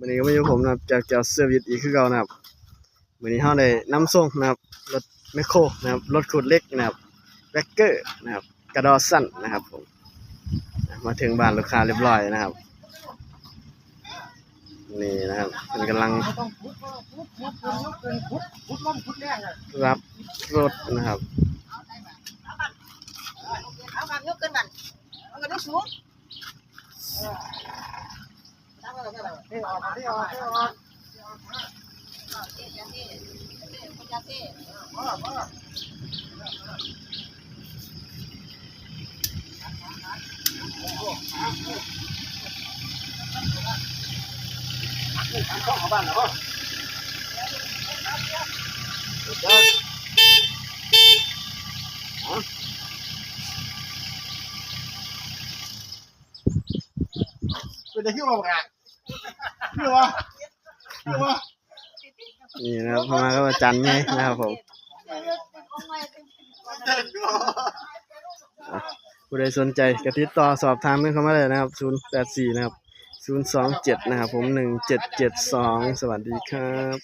วันนี้ก็มาอยู่ผมนะครับจากจากเซอร์วิสอีกคือเก่านะครับวันนี้เฮาได้นํส่งนะครับรถแมคโครนะครับรถขุดเล็กนะครับแบกเกอร์นะครับกระดอสั้นนะครับผมมาถึงบ้านลูกค้าเรียบร้อยนะครับนี่นะครับมันกำลังรับรถนะครับเอามายกขึ้นมันเอากระดูกสูง เที่ยวออกเที่ยวออก เที่ยวออกเป็นได้ที่ว่าไงที่ว่าที่ว่านี่นะครับเข้ามาก็มาจันไงนะครับผมผู้ใดสนใจกระติดต่อสอบถามกันเข้ามาเลยนะครับ 084 นะครับ 027 นะครับผม 1772 สวัสดีครับ